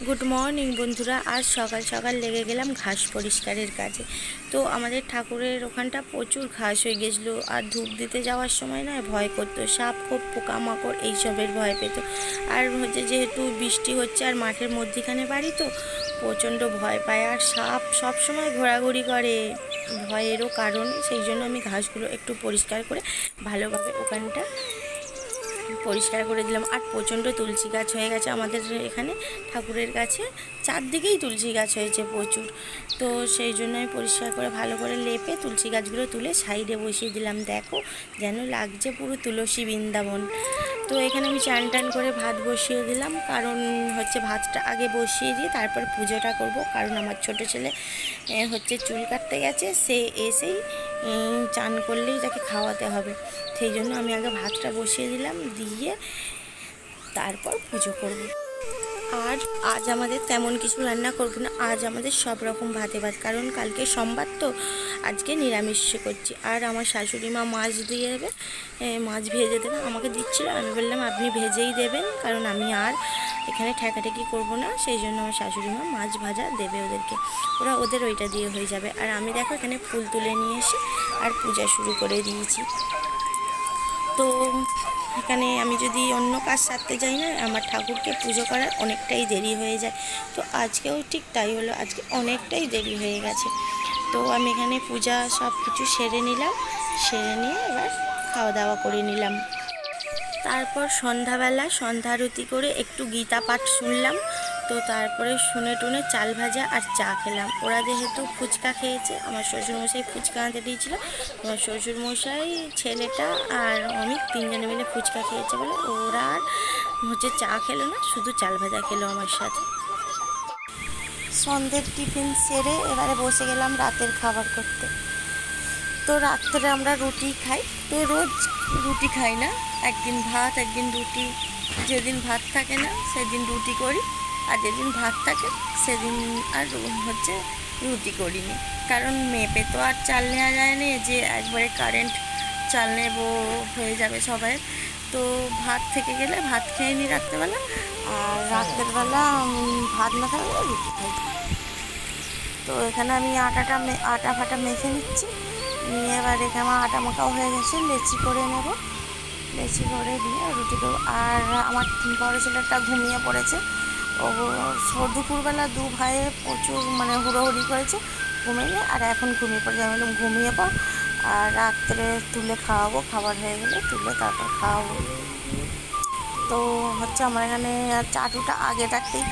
Good morning বন্ধুরা। আজ সকাল সকাল লেগে গেলাম ঘাস পরিষ্কারের কাজে। তো আমাদের ঠাকুরের ওখানটা প্রচুর ঘাস হয়ে গেছিল। আর ধূপ দিতে যাওয়ার সময় নয়, ভয় করতো। সাপ খুব পোকামাকড়, এইসবের ভয় পেত। আর হচ্ছে যেহেতু বৃষ্টি হচ্ছে আর মাঠের মধ্যিখানে বাড়ি তো, প্রচণ্ড ভয় পায়। আর সাপ সব সময় ঘোরাঘুরি করে। ভয়েরও কারণ, সেই জন্য আমি ঘাসগুলো একটু পরিষ্কার করে ভালোভাবে ওখানটা পরিষ্কার করে দিলাম। আর প্রচণ্ড তুলসী গাছ হয়ে গেছে আমাদের এখানে ঠাকুরের কাছে। চারদিকেই তুলসী গাছ হয়েছে প্রচুর। তো সেই জন্য আমি পরিষ্কার করে ভালো করে লেপে তুলসী গাছগুলো তুলে সাইডে বসিয়ে দিলাম। দেখো যেন লাগছে পুরো তুলসী বৃন্দাবন। তো এখানে আমি চান টান করে ভাত বসিয়ে দিলাম। কারণ হচ্ছে ভাতটা আগে বসিয়ে দিয়ে তারপর পুজোটা করব। কারণ আমার ছোট ছেলে হচ্ছে চুল কাটতে গেছে। সে এসেই চান করলেই তাকে খাওয়াতে হবে। সেই জন্য আমি আগে ভাতটা বসিয়ে দিলাম, দিয়ে তারপর পুজো করব। আর আজ আমাদের তেমন কিছু রান্না করব না। আজ আমাদের সব রকম ভাতে ভাত, কারণ কালকে সোমবার তো, আজকে নিরামিষ করছি। আর আমার শাশুড়ি মা মাছ দিয়ে দেবে মাছ ভেজে দেবে, আমাকে দিচ্ছিল। আমি বললাম, আপনি ভেজেই দেবেন, কারণ আমি আর এখানে ঠেকাঠেকি করব না। সেই জন্য আমার শাশুড়ি মা মাছ ভাজা দেবে ওদেরকে। ওরা ওদের ওইটা দিয়ে হয়ে যাবে। আর আমি দেখো এখানে ফুল তুলে নিয়ে এসে আর পূজা শুরু করে দিয়েছি। তো এখানে আমি যদি অন্য কাজ সারতে যাই না আমার ঠাকুরকে পুজো করার অনেকটাই দেরি হয়ে যায়। তো আজকেও ঠিক তাই হলো, আজকে অনেকটাই দেরি হয়ে গেছে। তো আমি এখানে পূজা সব কিছু সেরে নিলাম, সেরে নিয়ে এবার খাওয়া দাওয়া করে নিলাম। তারপর সন্ধ্যাবেলা সন্ধ্যারতি করে একটু গীতা পাঠ শুনলাম। তো তারপরে শুনে টুনে চাল ভাজা আর চা খেলাম। ওরা যেহেতু ফুচকা খেয়েছে, আমার শ্বশুরমশাই ফুচকা আনতে দিয়েছিল। আমার শ্বশুরমশাই, ছেলেটা আর অমিত তিনজনে মিলে ফুচকা খেয়েছে বলে ওরা আর হচ্ছে চা খেলো না, শুধু চাল ভাজা খেলো আমার সাথে। সন্ধ্যের টিফিন সেরে এবারে বসে গেলাম রাতের খাবার করতে। তো রাত্রে আমরা রুটি খাই। তো রোজ রুটি খাই না। একদিন ভাত, একদিন রুটি। যেদিন ভাত থাকে না, সেদিন রুটি করি। আর যেদিন ভাত থাকে, সেদিন আর হচ্ছে রুটি করিনি। কারণ মেপে তো আর চাল নেওয়া যায় না, যে একবারে কারেন্ট চাল নেব হয়ে যাবে সবাই। তো ভাত থেকে গেলে ভাত খেয়ে নিই রাত্রেবেলা, আর রাত্রেরবেলা ভাত না থাকলে রুটি খাই। তো এখানে আমি আটাটা আটা ফাটা মেখে নিচ্ছি। নিয়ে এবার এখানে আমার আটা মাখাও হয়ে গেছে, লেচি করে নেব। লেচি করে দিয়ে রুটি করব। আর আমার বড় ছেলেটা ঘুমিয়ে পড়েছে। দুপুরবেলা দু ভাইয়ে প্রচুর মানে হুড়োহুড়ি করেছে ঘুমিয়ে আর এখন ঘুমিয়ে পড়েছে। আমি বললাম, ঘুমিয়ে পড়, আর রাত্রে তুলে খাওয়াবো, খাবার হয়ে গেলে তুলে তারপর খাওয়াবো। তো হচ্ছে আমার এখানে চাটুটা আগে থাকতেই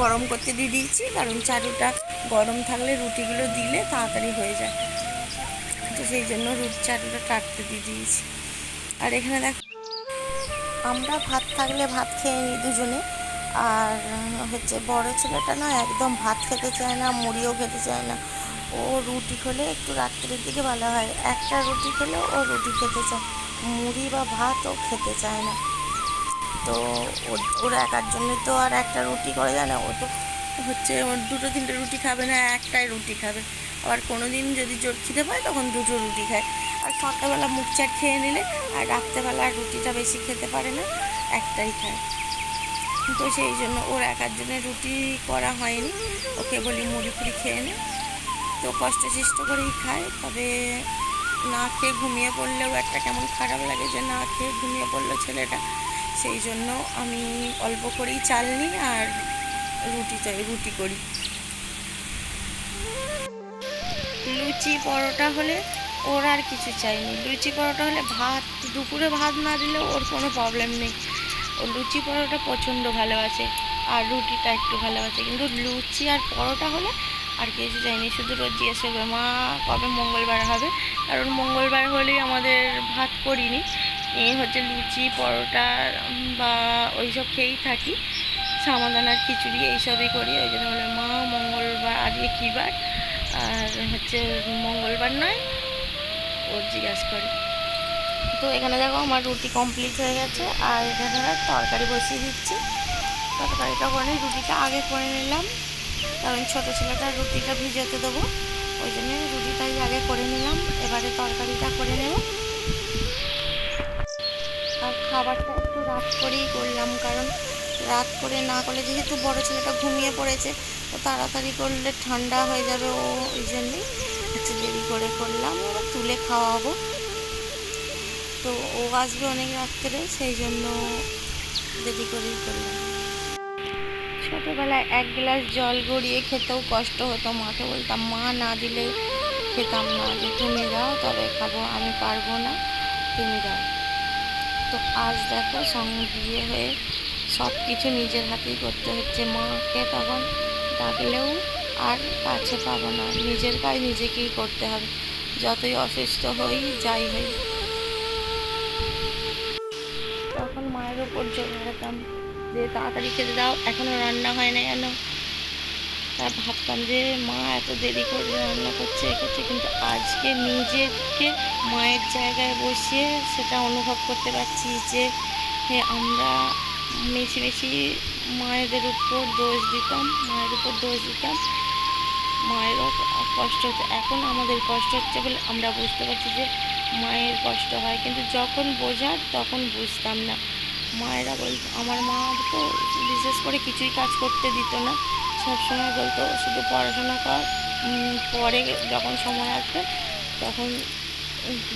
গরম করতে দিয়ে দিয়েছি, কারণ চাটুটা গরম থাকলে রুটিগুলো দিলে তাড়াতাড়ি হয়ে যায়। তো সেই জন্য রুটি চাটুটা কাটতে দিয়ে দিয়েছি। আর এখানে দেখ, আমরা ভাত থাকলে ভাত খেয়ে নিই দুজনে। আর হচ্ছে বড় ছেলেটা না একদম ভাত খেতে চায় না, মুড়িও খেতে চায় না। ও রুটি খেলে একটু রাত্রের দিকে ভালো হয়। একটা রুটি খেলে ও রুটি খেতে চায়। মুড়ি বা ভাত ও খেতে চায় না। তো ওর- একার জন্য তো আর একটা রুটি করে যায় না ও তো হচ্ছে দুটো তিনটে রুটি খাবে না, একটাই রুটি খাবে। আবার কোনো দিন যদি জোর খিদে পায়, তখন দুটো রুটি খায়। আর সকালবেলা মুখ চাট খেয়ে নিলে আর রাত্রেবেলা রুটিটা বেশি খেতে পারে না, একটাই খায়। তো সেই জন্য ওর একার জন্য রুটি করা হয়নি। ওকে বলি মুড়ি ফুড়ি খেয়ে নে। তো কষ্ট সৃষ্ট করেই খায়, তবে না খেয়ে ঘুমিয়ে পড়লেও একটা কেমন খারাপ লাগে যে না খেয়ে ঘুমিয়ে পড়ল ছেলেটা। সেই জন্য আমি অল্প করেই চাল নিই আর রুটি চাই রুটি করি। লুচি পরোটা হলে ওর আর কিছু চাইনি লুচি পরোটা হলে ভাত, দুপুরে ভাত না দিলেও ওর কোনো প্রবলেম নেই। ও লুচি পরোটা প্রচণ্ড ভালোবাসে, আর রুটিটা একটু ভালোবাসে। কিন্তু লুচি আর পরোটা হলে আর কিছু চাইনি, শুধু রোজ জিজ্ঞেস করবে মা কবে মঙ্গলবার হবে? কারণ মঙ্গলবার হলেই আমাদের ভাত করিনি। এই হচ্ছে লুচি, পরোটা, বা ওই সব খেয়েই থাকি। সামাদানার খিচুড়ি এইসবই করি। ওই জন্য বলে, মা, মঙ্গলবার আজকে কী বার? আর হচ্ছে মঙ্গলবার নয় ওর জিজ্ঞাসা করে। তো এখানে দেখো আমার রুটি কমপ্লিট হয়ে গেছে, আর এখানে তরকারি বসিয়ে দিচ্ছি। তরকারিটা করে রুটিটা আগে করে নিলাম, কারণ ছোটো ছেলেটার রুটিটা ভিজাতে দেবো, ওই জন্য রুটিটাই আগে করে নিলাম, এবারে তরকারিটা করে নেব। আর খাবারটা একটু রাত করেই করলাম, কারণ রাত করে না করলে যেহেতু বড় ছেলেটা ঘুমিয়ে পড়েছে, তো তাড়াতাড়ি করলে ঠান্ডা হয়ে যাবে ও, ওই জন্যই একটু দেরি করে করলাম। তুলে খাওয়াবো। তো ও আসবে অনেক রাত্রে, সেই জন্য দেরি করেই করলাম। ছোটোবেলায় এক গ্লাস জল গড়িয়ে খেতেও কষ্ট হতো মাকে বলতাম, মা, না দিলে খেতাম না যে তুমি দাও তবে খাব, আমি পারব না, তুমি দাও। তো আজ দেখো সঙ্গে বিয়ে হয়ে সব কিছু নিজের হাতেই করতে হচ্ছে। মাকে তখন ডাকলেও আর কাছে পাবো না, নিজের কাজ নিজেকেই করতে হবে। যতই অসুস্থ হই, যাই হই। মায়ের ওপর জোর যে তাড়াতাড়ি খেতে দাও এখনও রান্না হয় না কেন? তার ভাবতাম যে মা এত দেরি করে রান্না করছে করছে কিন্তু আজকে নিজেকে মায়ের জায়গায় বসিয়ে সেটা অনুভব করতে পারছি যে আমরা বেশি বেশি মায়েদের উপর দোষ দিতাম, মায়ের উপর দোষ দিতাম। মায়েরও কষ্ট হচ্ছে, এখন আমাদের কষ্ট হচ্ছে বলে আমরা বুঝতে পারছি যে মায়ের কষ্ট হয়, কিন্তু যখন বোঝার তখন বুঝতাম না। মায়েরা বলতো, আমার মা তো বিশেষ করে কিছুই কাজ করতে দিত না। সবসময় বলতো, শুধু পড়াশোনা কর পরে যখন সময় আসবে, তখন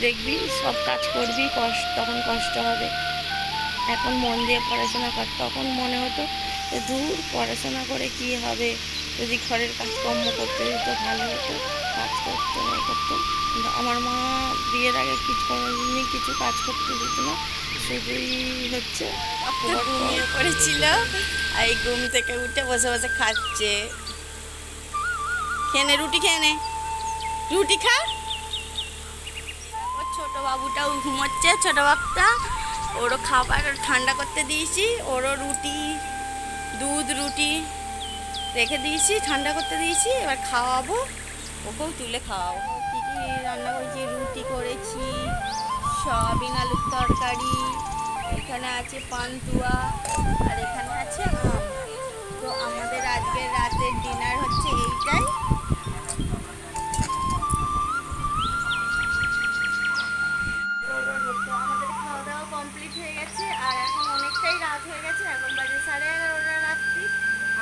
দেখবি সব কাজ করবি কষ্ট তখন কষ্ট হবে। এখন মন দিয়ে পড়াশোনা কর। তখন মনে হতো যে, দূর, পড়াশোনা করে কি হবে? যদি ঘরের কাজকর্ম করতে দিত ভালো হতো, কাজ করতো না করতো। কিন্তু আমার মা বিয়ের আগে কিছু কোনোদিনই কিছু কাজ করতে দিত না। শুধুই হচ্ছে। ঘুমিয়ে পড়েছিল এই ঘুম থেকে উঠে বসে বসে খাচ্ছে। খেয়ে নে, রুটি খেয়ে নে। রুটি খা। ছোট বাবুটাও ঘুমোচ্ছে, ছোট বাবুটা ওরও খাবার ঠান্ডা করতে দিয়েছি, ওরও রুটি, দুধ, রুটি রেখে দিয়েছি, ঠান্ডা করতে দিয়েছি, এবার খাওয়াবো, ওকেও তুলে খাওয়াবো। কী কী রান্না করেছি, রুটি করেছি সয়াবিন, আলুর তরকারি, এখানে আছে পান্তুয়া, আর এখানে আছে তো আমাদের আজকের রাতের ডিনার হচ্ছে এইটাই।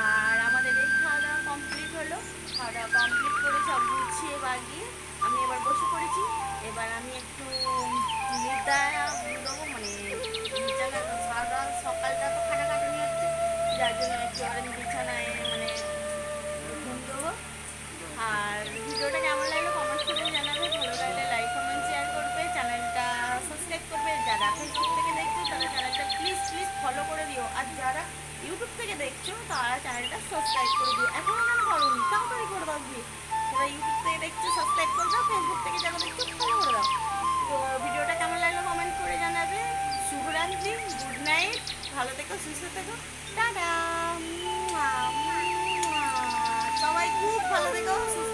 আর আমাদের এই খাওয়া দাওয়া কমপ্লিট হলো। খাওয়া দাওয়া কমপ্লিট করে সব গুছিয়ে বাগিয়ে আমি এবার বসে পড়েছি। এবার আমি একটু নির্দায়া মানে সারা সকালটা তো হচ্ছে। যার জন্য একটু আর আমি বিছানায় মানে ঘুম দেবো। আর ভিডিওটা কেমন লাগল কমেন্ট করে জানাবে, ভালো লাগলে লাইক কমেন্ট শেয়ার করবে। চ্যানেলটা সাবস্ক্রাইব করবে। যারা ফেসবুক থেকে দেখছ, তারা চ্যানেলটা প্লিজ প্লিজ ফলো করে দিও। আর যারা ইউটিউব থেকে দেখছ, তারা চ্যানেলটা সাবস্ক্রাইব করে দিও। এখনও কেন করুন তাড়াতাড়ি করে দাও যারা ইউটিউব থেকে থেকে তো ভিডিওটা কেমন লাগল কমেন্ট করে জানাবে। গুড নাইট ভালো থেকো, সুস্থ থেকো। টাটা সবাই খুব ভালো থেকো, সুস্থ